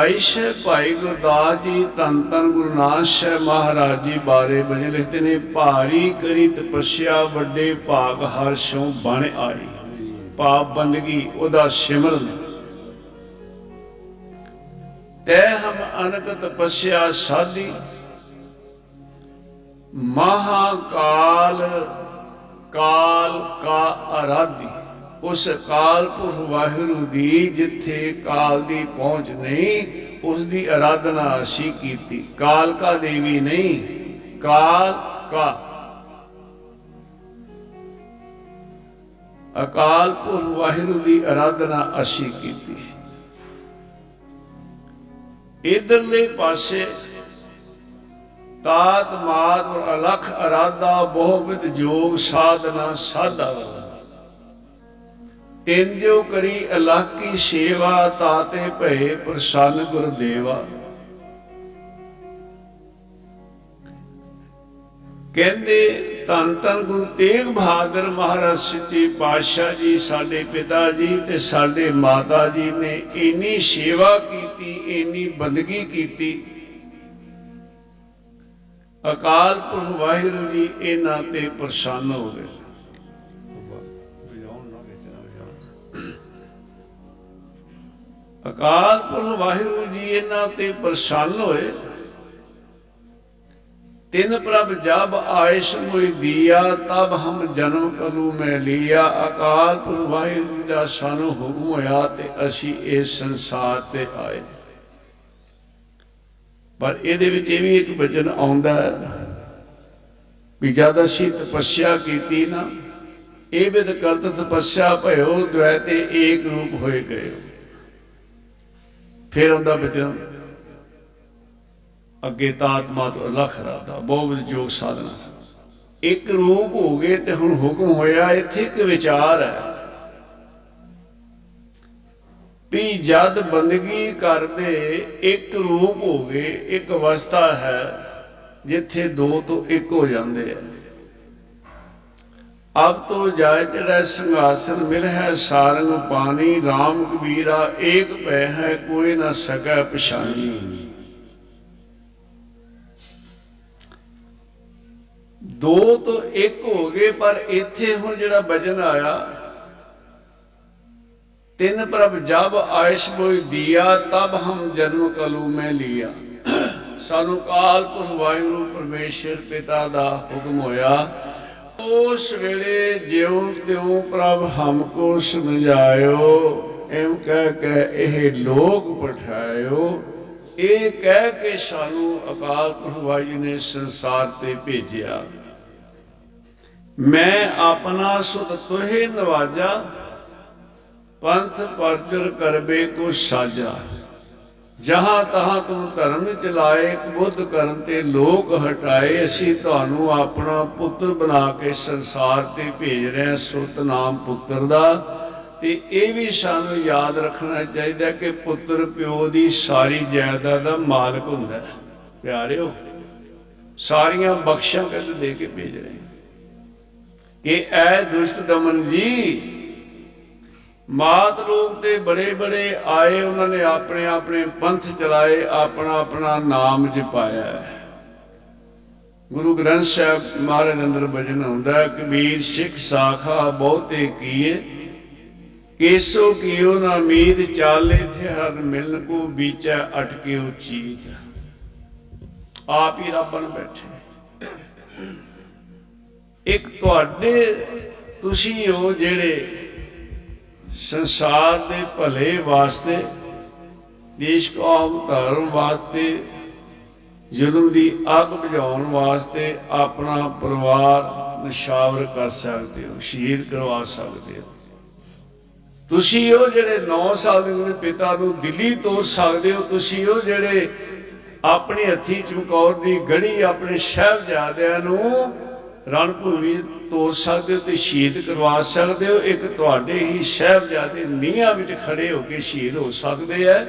ਫਰਮਾਇਸ਼ ਹੈ ਭਾਈ ਗੁਰਦਾਸ ਜੀ, ਧੰਨ ਧੰਨ ਗੁਰੂ ਨਾਨਕ ਸਾਹਿਬ ਮਹਾਰਾਜ ਜੀ ਬਾਰੇ ਬਣੇ ਲਿਖਦੇ ਨੇ, ਭਾਰੀ ਕਰੀ ਤਪੱਸਿਆ ਵੱਡੇ ਭਾਗ ਹਰਸ਼ੋਂ ਬਣ ਆਈ। ਪਾਪ ਬੰਦਗੀ ਉਹਦਾ ਸਿਮਰਨ ਤੈ ਹਮ ਅਨਕ ਤਪੱਸਿਆ ਸਾਧੀ। ਮਹਾਕਾਲ ਕਾਲ ਕਾ ਅਰਾਧੀ। ਉਸ ਅਕਾਲ ਪੁਰਖ ਵਾਹਿਗੁਰੂ ਦੀ ਜਿੱਥੇ ਕਾਲ ਦੀ ਪਹੁੰਚ ਨਹੀਂ, ਉਸ ਦੀ ਆਰਾਧਨਾ ਅਸੀਂ ਕੀਤੀ। ਕਾਲ ਕਾ ਦੇਵੀ ਨਹੀਂ, ਕਾਲ ਕਾ। ਅਕਾਲ ਪੁਰਖ ਵਾਹਿਗੁਰੂ ਦੀ ਆਰਾਧਨਾ ਅਸੀਂ ਕੀਤੀ। ਇਧਰਲੇ ਪਾਸੇ ਤਾਤ ਮਾਤ ਅਲਖ ਅਰਾਧਾ ਬਹੁ ਵਿਦ ਜੋਗ ਸਾਧਨਾ ਸਾਧਾ ਤਿੰਨ ਜੋ ਕਰੀ ਅਲਖ ਕੀ ਸੇਵਾ ਤਾਤੇ ਭਏ ਪ੍ਰਸੰਨ ਗੁਰਦੇਵਾ ਕਹਿੰਦੇ, ਧੰਨ ਧੰਨ ਗੁਰੂ ਤੇਗ ਬਹਾਦਰ ਮਹਾਰਾਜ ਸੱਚੇ ਪਾਤਸ਼ਾਹ ਜੀ, ਸਾਡੇ ਪਿਤਾ ਜੀ ਤੇ ਸਾਡੇ ਮਾਤਾ ਜੀ ਨੇ ਇੰਨੀ ਸੇਵਾ ਕੀਤੀ, ਇੰਨੀ ਬੰਦਗੀ ਕੀਤੀ। ਅਕਾਲ ਪੁਰਖ ਵਾਹਿਗੁਰੂ ਜੀ, ਇਹਨਾਂ ਤੇ ਪ੍ਰਸੰਨ ਹੋ ਗਏ। ਅਕਾਲ ਪੁਰਖ ਵਾਹਿਗੁਰੂ ਜੀ, ਇਹਨਾਂ ਤੇ ਪ੍ਰਸੰਨ ਹੋਏ। ਤਿੰਨ ਪ੍ਰਭ ਜਬ ਆਇਸ਼ ਮੋਇ ਦੀਆ, ਤਬ ਹਮ ਜਨਮ ਕਲੂ ਮੈਂ ਲਿਆ। ਅਕਾਲ ਪੁਰਖ ਵਾਹਿਗੁਰੂ ਜੀ ਦਾ ਸਾਨੂੰ ਹੁਕਮ ਹੋਇਆ ਤੇ ਅਸੀਂ ਇਸ ਸੰਸਾਰ ਤੇ ਆਏ। ਪਰ ਇਹਦੇ ਵਿੱਚ ਇਹ ਵੀ ਇੱਕ ਵਚਨ ਆਉਂਦਾ ਹੈ ਵੀ ਜਦ ਅਸੀਂ ਤਪੱਸਿਆ ਕੀਤੀ ਨਾ, ਇਹ ਵਿਦ ਕਰਤ ਤਪੱਸਿਆ ਭਇਓ ਦ્વੈ ਤੇ ਏਕ ਰੂਪ ਹੋਏ ਗਏ। ਫਿਰ ਉਹਦਾ ਵਚਨ ਅੱਗੇ ਤਾਤਮਾ ਤੋਂ ਲਖ ਰਾਦਾ ਬਹੁਤ ਜੋਗ ਸਾਧਨਾ ਇੱਕ ਰੂਪ ਹੋ ਗਏ ਤੇ ਹੁਣ ਹੁਕਮ ਹੋਇਆ, ਇੱਥੇ ਇੱਕ ਵਿਚਾਰ ਹੈ ਵੀ ਜਦ ਬੰਦਗੀ ਕਰਦੇ, ਇੱਕ ਰੂਪ ਹੋ ਗਏ, ਇੱਕ ਅਵਸਥਾ ਹੈ ਜਿੱਥੇ ਦੋ ਤੋਂ ਇੱਕ ਹੋ ਜਾਂਦੇ ਆ। ਅਬ ਤੋ ਜਾਇ ਚੜੈ ਸਿੰਘਾਸਨ ਮਿਲ ਹੈ ਸਾਰੰਗ ਪਾਣੀ RAM ਕਬੀਰਾ ਏਕ ਪੈ ਹੈ, ਕੋਈ ਨਾ ਸਕੈ ਪਛਾਣੀ। ਦੋ ਤੋਂ ਇੱਕ ਹੋ ਗਏ, ਪਰ ਇੱਥੇ ਹੁਣ ਜਿਹੜਾ ਵਜਨ ਆਇਆ, ਤਿੰਨ ਪ੍ਰਭ ਜਬ ਆਇਸ਼ ਬੋਈ ਦਿਆ, ਤਬ ਹਮ ਜਨਮ ਕਲੂ ਮੈਂ ਲਿਆ। ਸਾਨੂੰ ਕਾਲ ਪੁਰਖ ਵਾਹਿਗੁਰੂ ਪਰਮੇਸ਼ਰ ਪਿਤਾ ਦਾ ਹੁਕਮ ਹੋਇਆ। ਉਸ ਵੇਲੇ ਜਿਉ ਤਿਉ ਪ੍ਰਭ ਹਮਕੋ ਸਮਝਾਇਓ ਐਮ ਕਹਿ ਕੇ ਇਹ ਲੋਕ ਪਠਾਇਓ। ਇਹ ਕਹਿ ਕੇ ਸਾਨੂੰ ਅਕਾਲ ਪੁਰਖ ਜੀ ਨੇ ਸੰਸਾਰ ਤੇ ਭੇਜਿਆ। ਮੈਂ ਆਪਣਾ ਸੁਤ ਤੋਹੇ ਨਵਾਜਾ, ਪੰਥ ਪਰਚਰ ਕਰਬੇ ਕੋ ਸਾਜਾ। ਜਹਾਂ ਤਹਾਂ ਤੂੰ ਧਰਮ ਚਲਾਏ, ਬੁੱਧ ਕਰਨ ਤੇ ਲੋਕ ਹਟਾਏ, ਅਸੀਂ ਤੁਹਾਨੂੰ ਆਪਣਾ ਪੁੱਤਰ ਬਣਾ ਕੇ ਸੰਸਾਰ ਤੇ ਭੇਜ ਰਹੇ ਹਾਂ ਨਾਮ ਪੁੱਤਰ ਦਾ। ਤੇ ਇਹ ਵੀ ਸਾਨੂੰ ਯਾਦ ਰੱਖਣਾ ਚਾਹੀਦਾ ਕਿ ਪੁੱਤਰ ਪਿਓ ਦੀ ਸਾਰੀ ਜਾਇਦਾਦ ਦਾ ਮਾਲਕ ਹੁੰਦਾ ਹੈ। ਪਿਆਰਿਓ, ਸਾਰੀਆਂ ਬਖਸ਼ਾਂ ਕਹਿੰਦੇ ਦੇ ਕੇ ਭੇਜ ਰਹੇ ਕਿ ਐ ਦੁਸ਼ਟ ਦਮਨ ਜੀ ਮਾਤ ਲੋਕ ਤੇ ਬੜੇ ਬੜੇ ਆਏ, ਉਹਨਾਂ ਨੇ ਆਪਣੇ ਆਪਣੇ ਪੰਥ ਚਲਾਏ, ਆਪਣਾ ਆਪਣਾ ਨਾਮ ਜਪਾਇਆ। ਗੁਰੂ ਗ੍ਰੰਥ ਸਾਹਿਬ ਮਹਾਰਾਜ ਅੰਦਰ ਭਜਨ ਹੁੰਦਾ ਕਬੀਰ ਸਿੱਖ ਸਾਖਾ ਬਹੁਤੇ ਕੀਏ, ਕੇਸੋ ਕੀਓ ਨਾ ਮੀਦ ਚਾਲੇ ਥੇ ਹਰ ਮਿਲਨ ਕੋ ਵਿਚੈ ਅਟਕੇ ਉਚੀਤ ਆਪ ਹੀ ਰੱਬਨ ਬੈਠੇ। ਇੱਕ ਤੁਹਾਡੇ ਤੁਸੀਂ ਹੋ ਜਿਹੜੇ ਸੰਸਾਰ ਦੇ ਭਲੇ ਵਾਸਤੇ ਦੇਸ਼ ਕੌਮ ਧਰਮ ਵਾਸਤੇ ਜ਼ੁਲਮ ਦੀ ਅੱਗ ਬੁਝਾਉਣ ਵਾਸਤੇ ਆਪਣਾ ਪਰਿਵਾਰ ਨਿਸ਼ਾਵਰ ਕਰ ਸਕਦੇ ਹੋ, ਸ਼ਹੀਦ ਕਰਵਾ ਸਕਦੇ ਹੋ। ਤੁਸੀਂ ਉਹ ਜਿਹੜੇ 9 ਸਾਲ ਦੇ ਆਪਣੇ ਪਿਤਾ ਨੂੰ ਦਿੱਲੀ ਤੋਰ ਸਕਦੇ ਹੋ, ਤੁਸੀਂ ਉਹ ਜਿਹੜੇ ਆਪਣੇ ਹੱਥੀ ਚਮਕੌਰ ਦੀ ਗੜੀ ਆਪਣੇ ਸ਼ਹਿਬਜ਼ਾਦਿਆਂ ਨੂੰ ਰਣਭੂਮੀ ਤੋਰ ਸਕਦੇ ਹੋ ਤੇ ਸ਼ਹੀਦ ਕਰਵਾ ਸਕਦੇ ਹੋ। ਇੱਕ ਤੁਹਾਡੇ ਹੀ ਸ਼ਹਿਬਜ਼ਾਦੇ ਨੀਹਾਂ ਵਿੱਚ ਖੜੇ ਹੋ ਕੇ ਸ਼ਹੀਦ ਹੋ ਸਕਦੇ ਆ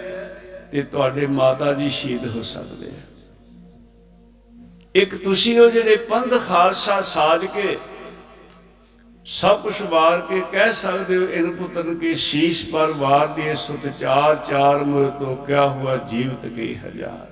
ਤੇ ਤੁਹਾਡੇ ਮਾਤਾ ਜੀ ਸ਼ਹੀਦ ਹੋ ਸਕਦੇ ਆ। ਇੱਕ ਤੁਸੀਂ ਉਹ ਜਿਹੜੇ ਪੰਥ ਖਾਲਸਾ ਸਾਜ ਕੇ ਸਭ ਕੁਛ ਵਾਰ ਕੇ ਕਹਿ ਸਕਦੇ ਹੋ, ਇਨ ਪੁੱਤਨ ਕੇ ਸ਼ੀਸ਼ ਪਰ ਵਾਰ ਦੀਏ ਸੁਤ ਚਾਰ ਚਾਰ ਮੁਰ ਤੋਂ ਕਿਆ ਹੁਆ ਜੀਵਤ ਕੀ ਹਜ਼ਾਰ।